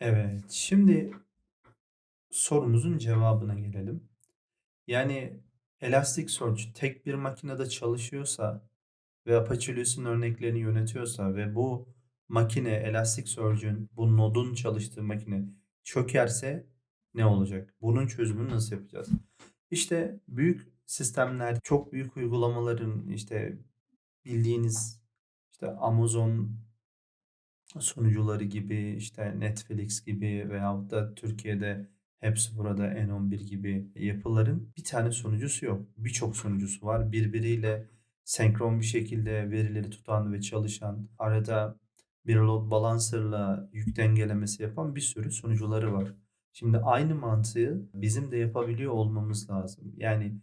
Evet, şimdi sorumuzun cevabına gelelim. Yani Elasticsearch tek bir makinede çalışıyorsa ve Apache Lucene örneklerini yönetiyorsa ve bu makine Elasticsearch'ün, bu nodun çalıştığı makine çökerse ne olacak? Bunun çözümünü nasıl yapacağız? İşte büyük sistemler, çok büyük uygulamaların işte bildiğiniz işte Amazon sunucuları gibi, işte Netflix gibi veyahut da Türkiye'de Hepsi Burada, N11 gibi yapıların bir tane sunucusu yok. Birçok sunucusu var. Birbiriyle senkron bir şekilde verileri tutan ve çalışan, arada bir load balancer'la yük dengelemesi yapan bir sürü sunucuları var. Şimdi aynı mantığı bizim de yapabiliyor olmamız lazım. Yani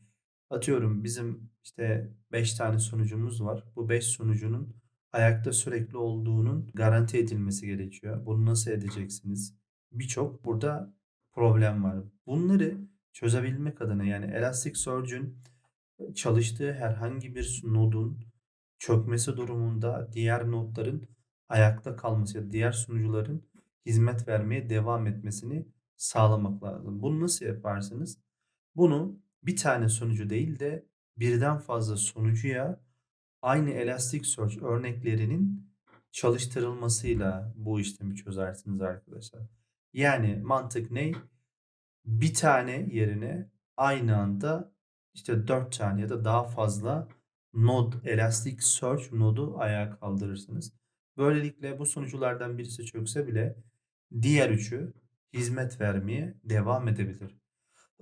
atıyorum bizim işte 5 tane sunucumuz var. Bu 5 sunucunun ayakta sürekli olduğunun garanti edilmesi gerekiyor. Bunu nasıl edeceksiniz? Birçok burada problem var. Bunları çözebilmek adına yani Elasticsearch'ün çalıştığı herhangi bir nodun çökmesi durumunda diğer nodların ayakta kalması ya diğer sunucuların hizmet vermeye devam etmesini sağlamak lazım. Bunu nasıl yaparsınız? Bunu bir tane sunucu değil de birden fazla sunucuya aynı Elasticsearch örneklerinin çalıştırılmasıyla bu işlemi çözersiniz arkadaşlar. Yani mantık ne? Bir tane yerine aynı anda işte 4 tane ya da daha fazla node, Elasticsearch nodu ayağa kaldırırsınız. Böylelikle bu sunuculardan birisi çökse bile diğer üçü hizmet vermeye devam edebilir.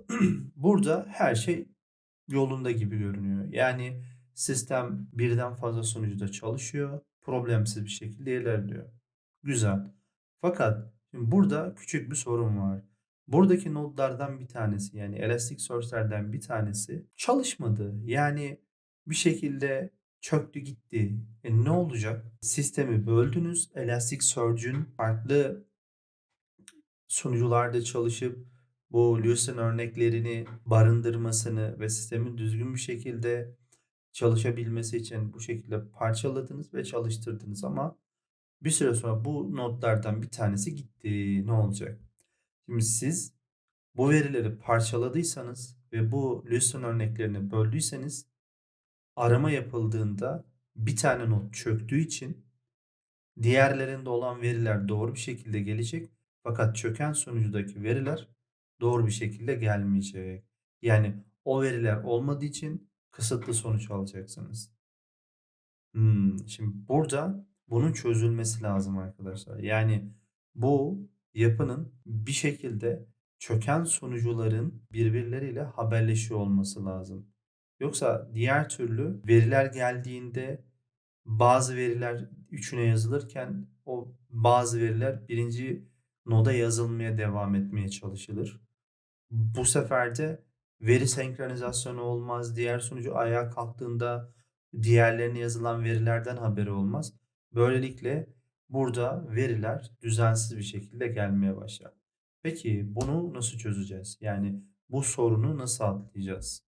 Burada her şey yolunda gibi görünüyor. Yani sistem birden fazla sunucuda çalışıyor. Problemsiz bir şekilde ilerliyor. Güzel. Fakat şimdi burada küçük bir sorun var. Buradaki nodlardan bir tanesi yani Elasticsearch'lerden bir tanesi çalışmadı. Yani bir şekilde çöktü gitti. E ne olacak? Sistemi böldünüz. Elasticsearch'ün farklı sunucularda çalışıp bu Lucene örneklerini barındırmasını ve sistemin düzgün bir şekilde çalışabilmesi için bu şekilde parçaladınız ve çalıştırdınız ama bir süre sonra bu notlardan bir tanesi gitti. Ne olacak? Şimdi siz bu verileri parçaladıysanız ve bu Lucene örneklerini böldüyseniz arama yapıldığında bir tane not çöktüğü için diğerlerinde olan veriler doğru bir şekilde gelecek fakat çöken sonucudaki veriler doğru bir şekilde gelmeyecek. Yani o veriler olmadığı için kısıtlı sonuç alacaksınız. Hmm, şimdi burada bunun çözülmesi lazım arkadaşlar. Yani bu yapının bir şekilde çöken sunucuların birbirleriyle haberleşiyor olması lazım. Yoksa diğer türlü veriler geldiğinde bazı veriler üçüne yazılırken o bazı veriler birinci noda yazılmaya devam etmeye çalışılır. Bu sefer de veri senkronizasyonu olmaz. Diğer sunucu ayağa kalktığında diğerlerine yazılan verilerden haberi olmaz. Böylelikle burada veriler düzensiz bir şekilde gelmeye başlar. Peki bunu nasıl çözeceğiz? Yani bu sorunu nasıl atlayacağız?